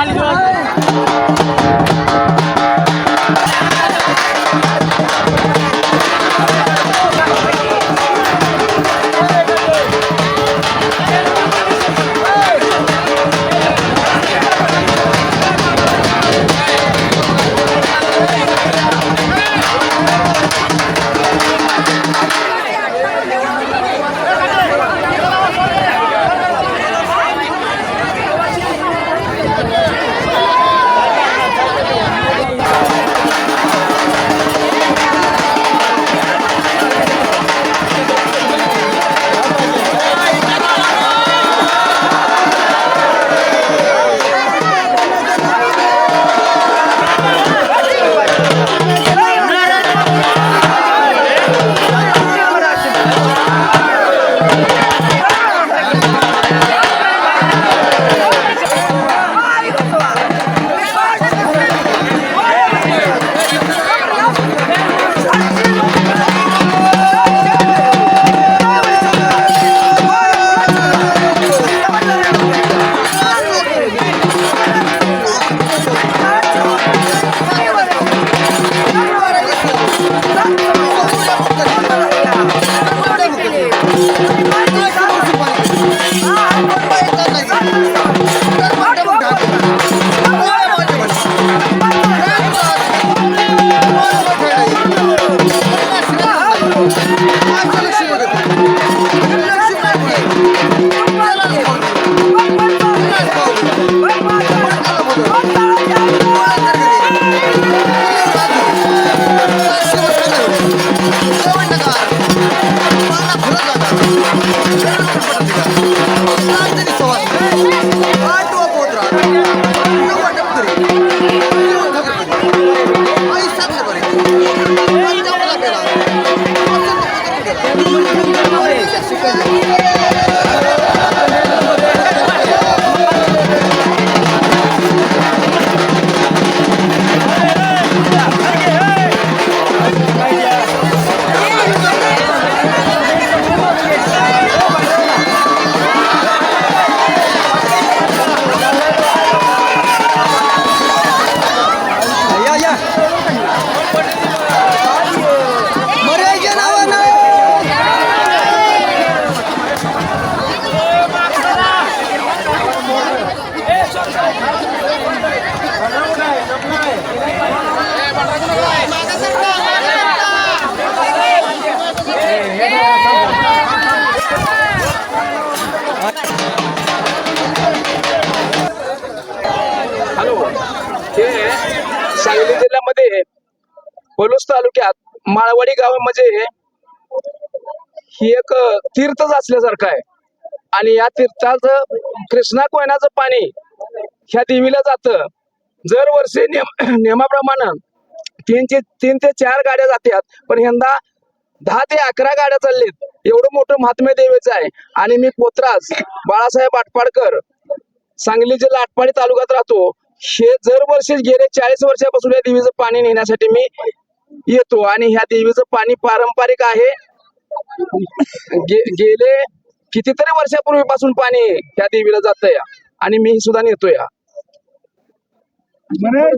哪里都 hello. हे सांगली जिल्ह्यामध्ये पलूस तालुक्यात माळवाडी गावामध्ये ही एक तीर्थच असल्यासारखं आहे. आणि या तीर्थाचं कृष्णा कोयनाचं पाणी ह्या देवीला जातं. दरवर्षी नेम नियमाप्रमाणे तीनचे तीन ते चार गाड्या जातात पण यंदा दहा ते अकरा गाड्या चाललेत एवढं मोठं महात्म्य देवीचं आहे. आणि मी पोत्रास बाळासाहेब आटपाडकर सांगली जिल्हा आटपाडी तालुक्यात राहतो. हे दरवर्षी गेले चाळीस वर्षापासून या देवीचं पाणी नेण्यासाठी मी येतो. आणि ह्या देवीचं पाणी पारंपरिक आहे. गे- गेले कितीतरी वर्षापूर्वीपासून पाणी ह्या देवीला जात या आणि मी सुद्धा नेतो या धन्यवाद